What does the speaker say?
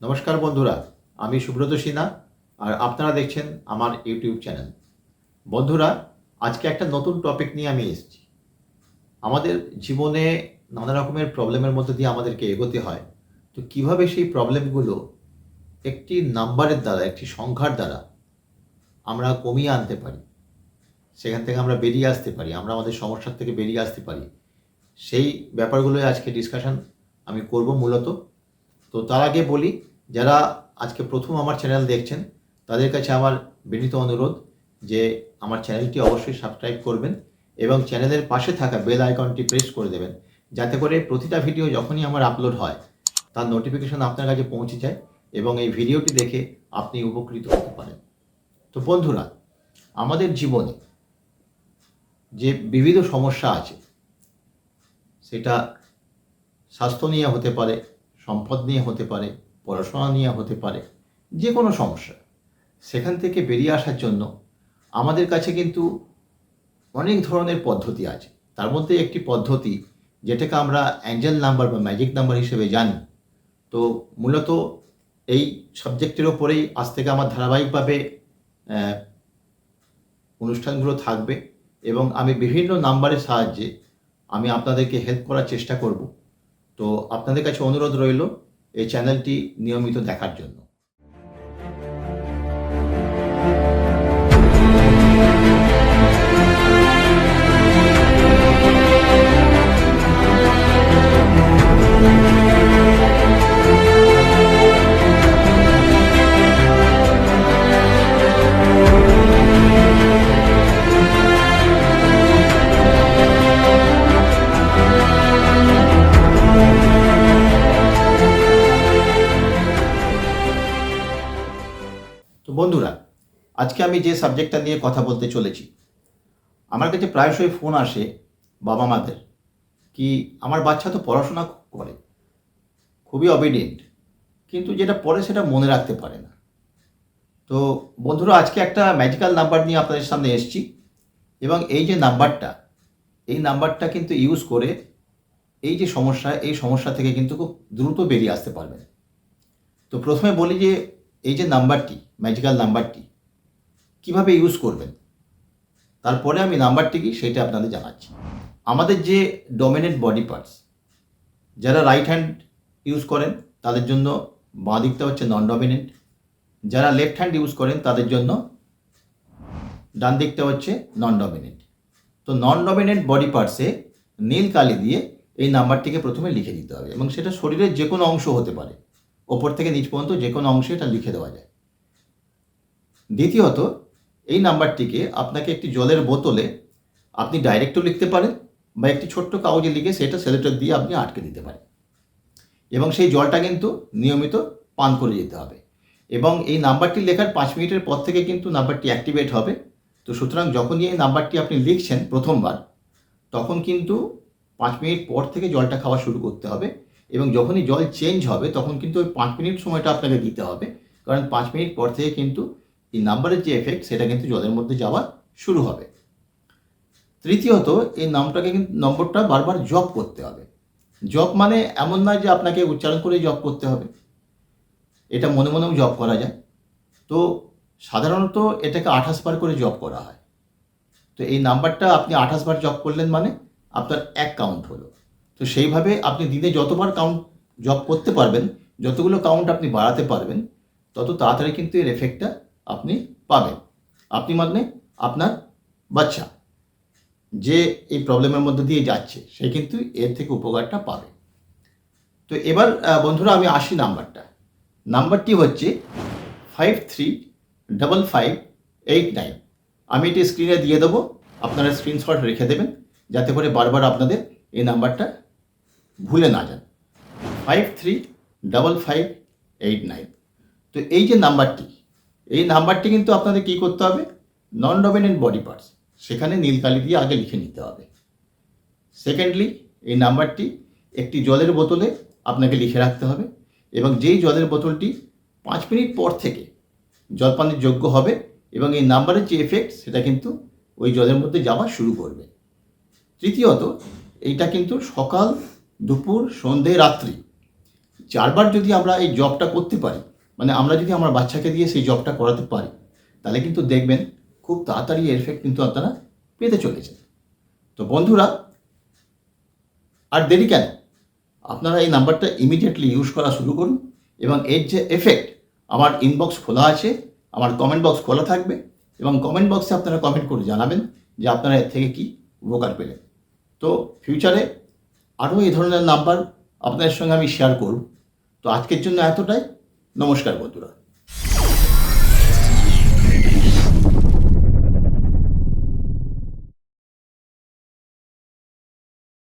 নমস্কার বন্ধুরা, আমি সুব্রত সিনহা আর আপনারা দেখছেন আমার ইউটিউব চ্যানেল। বন্ধুরা, আজকে একটা নতুন টপিক নিয়ে আমি এসেছি। আমাদের জীবনে নানা রকমের প্রবলেমের মধ্যে দিয়ে আমাদেরকে এগোতে হয়। তো কীভাবে সেই প্রবলেমগুলো একটি নাম্বারের দ্বারা, একটি সংখ্যার দ্বারা আমরা কমিয়ে আনতে পারি? সেখান থেকে আমরা বেরিয়ে আসতে পারি, আমরা আমাদের সমস্যার থেকে বেরিয়ে আসতে পারি। সেই ব্যাপারগুলোই আজকে ডিসকাশন আমি করব মূলত। তো তার আগে বলি যারা আজকে প্রথম আমার চ্যানেল দেখছেন, তাদের কাছে আমার বিনীত অনুরোধ যে আমার চ্যানেলটি অবশ্যই সাবস্ক্রাইব করবেন এবং চ্যানেলের পাশে থাকা বেল আইকনটি প্রেস করে দেবেন। যাতে করে প্রতিটা ভিডিও যখনই আমার আপলোড হয়, তার নোটিফিকেশন আপনার কাছে পৌঁছে যায় এবং এই ভিডিওটি দেখে আপনি উপকৃত হতে পারেন। তো বন্ধুরা, আমাদের জীবনে যে বিবিধ সমস্যা আছে, সেটা স্বাস্থ্য নিয়ে হতে পারে, সম্পদ নিয়ে হতে পারে পড়াশোনা নিয়ে হতে পারে যে কোনো সমস্যা। সেখান থেকে বেরিয়ে আসার জন্য আমাদের কাছে কিন্তু অনেক ধরনের পদ্ধতি আছে। তার মধ্যে একটি পদ্ধতি যেটাকে আমরা অ্যাঞ্জেল নাম্বার বা ম্যাজিক নাম্বার হিসেবে জানি। তো মূলত এই সাবজেক্টের ওপরেই আজ থেকে আমার ধারাবাহিকভাবে অনুষ্ঠানগুলো থাকবে এবং আমি বিভিন্ন নাম্বারের সাহায্যে আমি আপনাদেরকে হেল্প করার চেষ্টা করব। তো আপনাদের কাছে অনুরোধ রইল এই চ্যানেলটি নিয়মিত দেখার জন্য। বন্ধুরা, আজকে আমি যে সাবজেক্টটা নিয়ে কথা বলতে চলেছি, আমার কাছে প্রায়শই ফোন আসে বাবা মাদের কি আমার বাচ্চা তো পড়াশোনা করে, খুবই অবিডিয়েন্ট কিন্তু যেটা পড়ে সেটা মনে রাখতে পারে না। তো বন্ধুরা, আজকে একটা ম্যাজিক্যাল নাম্বার নিয়ে আপনাদের সামনে এসেছি এবং এই যে নাম্বারটা এই নাম্বারটা কিন্তু ইউজ করে এই যে সমস্যা, এই সমস্যা থেকে কিন্তু খুব দ্রুত বেরিয়ে আসতে পারবেন। তো প্রথমে বলি যে এই যে নাম্বারটি ম্যাজিক্যাল নাম্বারটি কীভাবে ইউজ করবেন? তারপরে আমি নাম্বারটি কি সেটা আপনাদের জানাচ্ছি। আমাদের যে ডমিনেন্ট বডি পার্টস যারা রাইট হ্যান্ড ইউজ করেন, তাদের জন্য বাঁ দিকটা হচ্ছে নন ডমিনেন্ট যারা লেফট হ্যান্ড ইউজ করেন, তাদের জন্য ডান দিকটা হচ্ছে নন ডমিনেন্ট তো নন ডমিনেন্ট বডি পার্টসে নীল কালি দিয়ে এই নাম্বারটিকে প্রথমে লিখে দিতে হবে এবং সেটা শরীরের যে কোনো অংশ হতে পারে। ওপর থেকে নিচ পর্যন্ত যে কোনো অংশে এটা লিখে দেওয়া যায়। দ্বিতীয়ত, এই নাম্বারটিকে আপনাকে একটি জলের বোতলে আপনি ডাইরেক্টও লিখতে পারেন বা একটি ছোট্ট কাগজে লিখে সেটা সেলেটার দিয়ে আপনি আটকে দিতে পারেন। এবং সেই জলটা কিন্তু নিয়মিত পান করে যেতে হবে। এবং এই নাম্বারটি লেখার পাঁচ মিনিটের পর থেকে কিন্তু নাম্বারটি অ্যাক্টিভেট হবে। তো সুতরাং যখনই এই নাম্বারটি আপনি লিখছেন প্রথমবার, তখন কিন্তু পাঁচ মিনিট পর থেকে জলটা খাওয়া শুরু করতে হবে। এবং যখনই জল চেঞ্জ হবে, তখন কিন্তু ওই পাঁচ মিনিট সময়টা আপনাকে দিতে হবে। কারণ পাঁচ মিনিট পর থেকে কিন্তু এই নাম্বারের যে এফেক্ট সেটা কিন্তু জলের মধ্যে যাওয়া শুরু হবে। তৃতীয়ত, এই নামটাকে কিন্তু, নম্বরটা বারবার জপ করতে হবে। জপ মানে এমন নয় যে আপনাকে উচ্চারণ করে জপ করতে হবে। এটা মনে মনেও জপ করা যায়। তো সাধারণত এটাকে আঠাশ বার করে জপ করা হয়। তো এই নাম্বারটা আপনি আঠাশ বার জপ করলেন মানে আপনার এক কাউন্ট হলো। তো সেইভাবে আপনি দিনে যতবার কাউন্ট জব করতে পারবেন, যতগুলো কাউন্ট আপনি বাড়াতে পারবেন, তত তাড়াতাড়ি কিন্তু এর এফেক্টটা আপনি পাবেন। আপনি মানে আপনার বাচ্চা, যে এই প্রবলেমের মধ্যে দিয়ে যাচ্ছে, সে কিন্তু এর থেকে উপকারটা পাবে। তো এবার বন্ধুরা, আমি আসি নাম্বারটা। নাম্বারটি হচ্ছে five three double five eight nine আমি এটি স্ক্রিনে দিয়ে দেবো, আপনারা স্ক্রিনশট রেখে দেবেন, যাতে করে বারবার আপনাদের এই নাম্বারটা ভুলে না যান। Five three double five eight nine তো এই যে নাম্বারটি এই নাম্বারটি কিন্তু আপনাদের কী করতে হবে? নন ডমিনেন্ট বডি পার্টস সেখানে নীল কালি দিয়ে আগে লিখে নিতে হবে। সেকেন্ডলি এই নাম্বারটি একটি জলের বোতলে আপনাকে লিখে রাখতে হবে এবং যেই জলের বোতলটি পাঁচ মিনিট পর থেকে জলপানের যোগ্য হবে এবং এই নাম্বারের যে এফেক্ট সেটা কিন্তু ওই জলের মধ্যে যাওয়া শুরু করবে। তৃতীয়ত, এইটা কিন্তু সকাল, দুপুর, সন্ধে, রাত্রি, চারবার যদি আমরা এই জবটা করতে পারি মানে আমরা যদি আমার বাচ্চাকে দিয়ে সেই জবটা করাতে পারি, তাহলে কিন্তু দেখবেন খুব তাড়াতাড়ি এফেক্ট কিন্তু আপনারা পেতে চলেছেন। তো বন্ধুরা, আর দেরি কেন? আপনারা এই নাম্বারটা ইমিডিয়েটলি ইউজ করা শুরু করুন এবং এর যে এফেক্ট আমার ইনবক্স খোলা আছে, আমার কমেন্ট বক্স খোলা থাকবে এবং কমেন্ট বক্সে আপনারা কমেন্ট করে জানাবেন যে আপনারা এর থেকে কী উপকার পেলেন। তো ফিউচারে আরও এই ধরনের নাম্বার আপনাদের সঙ্গে আমি শেয়ার করব। তো আজকের জন্য এতটাই। নমস্কার বন্ধুরা।